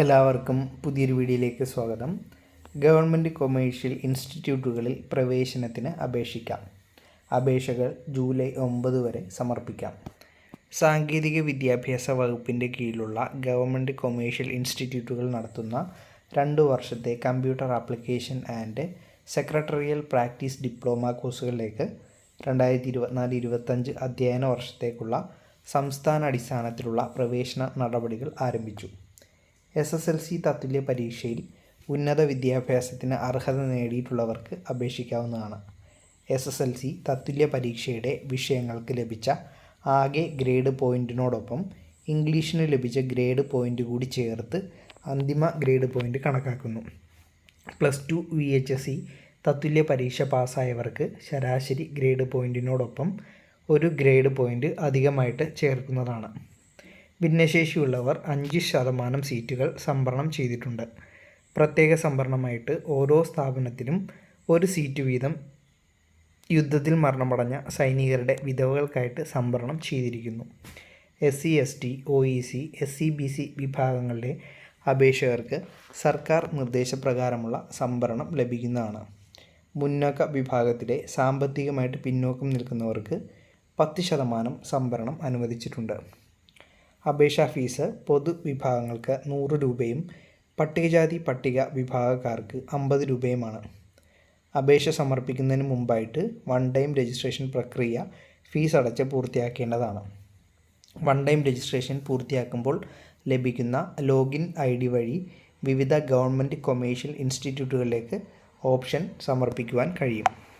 എല്ലാവർക്കും പുതിയൊരു വീഡിയോയിലേക്ക് സ്വാഗതം. ഗവൺമെന്റ് കൊമേഴ്ഷ്യൽ ഇൻസ്റ്റിറ്റ്യൂട്ടുകളിൽ പ്രവേശനത്തിന് അപേക്ഷിക്കാം. അപേക്ഷകൾ ജൂലൈ ഒമ്പത് വരെ സമർപ്പിക്കാം. സാങ്കേതിക വിദ്യാഭ്യാസ വകുപ്പിന്റെ കീഴിലുള്ള ഗവൺമെന്റ് കൊമേഴ്ഷ്യൽ ഇൻസ്റ്റിറ്റ്യൂട്ടുകൾ നടത്തുന്ന രണ്ട് വർഷത്തെ computer application and secretarial practice diploma കോഴ്സുകളിലേക്ക് രണ്ടായിരത്തി ഇരുപത്തിനാല് ഇരുപത്തഞ്ച് അധ്യയന വർഷത്തേക്കുള്ള സംസ്ഥാന അടിസ്ഥാനത്തിലുള്ള പ്രവേശന നടപടികൾ ആരംഭിച്ചു. എസ് എസ് എൽ സി തത്തുല്യ പരീക്ഷയിൽ ഉന്നത വിദ്യാഭ്യാസത്തിന് അർഹത നേടിയിട്ടുള്ളവർക്ക് അപേക്ഷിക്കാവുന്നതാണ്. എസ് എസ് എൽ സി തത്തുല്യ പരീക്ഷയുടെ വിഷയങ്ങൾക്ക് ലഭിച്ച ആകെ ഗ്രേഡ് പോയിന്റിനോടൊപ്പം ഇംഗ്ലീഷിന് ലഭിച്ച ഗ്രേഡ് പോയിന്റ് കൂടി ചേർത്ത് അന്തിമ ഗ്രേഡ് പോയിന്റ് കണക്കാക്കുന്നു. Plus two V H S C തത്തുല്യ പരീക്ഷ പാസ്സായവർക്ക് ശരാശരി ഗ്രേഡ് പോയിന്റിനോടൊപ്പം ഒരു ഗ്രേഡ് പോയിന്റ് അധികമായിട്ട് ചേർക്കുന്നതാണ്. ഭിന്നശേഷിയുള്ളവർ അഞ്ച് ശതമാനം സീറ്റുകൾ സംവരണം ചെയ്തിട്ടുണ്ട്. പ്രത്യേക സംവരണമായിട്ട് ഓരോ സ്ഥാപനത്തിലും ഒരു സീറ്റ് വീതം യുദ്ധത്തിൽ മരണമടഞ്ഞ സൈനികരുടെ വിധവകൾക്കായിട്ട് സംവരണം ചെയ്തിരിക്കുന്നു. S C S T O E C S C B C വിഭാഗങ്ങളുടെ അപേക്ഷകർക്ക് സർക്കാർ നിർദ്ദേശപ്രകാരമുള്ള സംവരണം ലഭിക്കുന്നതാണ്. മുന്നോക്ക വിഭാഗത്തിലെ സാമ്പത്തികമായിട്ട് പിന്നോക്കം നിൽക്കുന്നവർക്ക് പത്ത് ശതമാനം സംവരണം അനുവദിച്ചിട്ടുണ്ട്. അപേക്ഷാ ഫീസ് പൊതുവിഭാഗങ്ങൾക്ക് നൂറ് രൂപയും പട്ടികജാതി പട്ടിക വിഭാഗക്കാർക്ക് അമ്പത് രൂപയുമാണ്. അപേക്ഷ സമർപ്പിക്കുന്നതിന് മുമ്പായിട്ട് വൺ ടൈം രജിസ്ട്രേഷൻ പ്രക്രിയ ഫീസ് അടച്ച് പൂർത്തിയാക്കേണ്ടതാണ്. വൺ ടൈം രജിസ്ട്രേഷൻ പൂർത്തിയാക്കുമ്പോൾ ലഭിക്കുന്ന ലോഗിൻ ഐ ഡി വഴി വിവിധ ഗവൺമെന്റ് കൊമേഴ്ഷ്യൽ ഇൻസ്റ്റിറ്റ്യൂട്ടുകളിലേക്ക് ഓപ്ഷൻ സമർപ്പിക്കുവാൻ കഴിയും.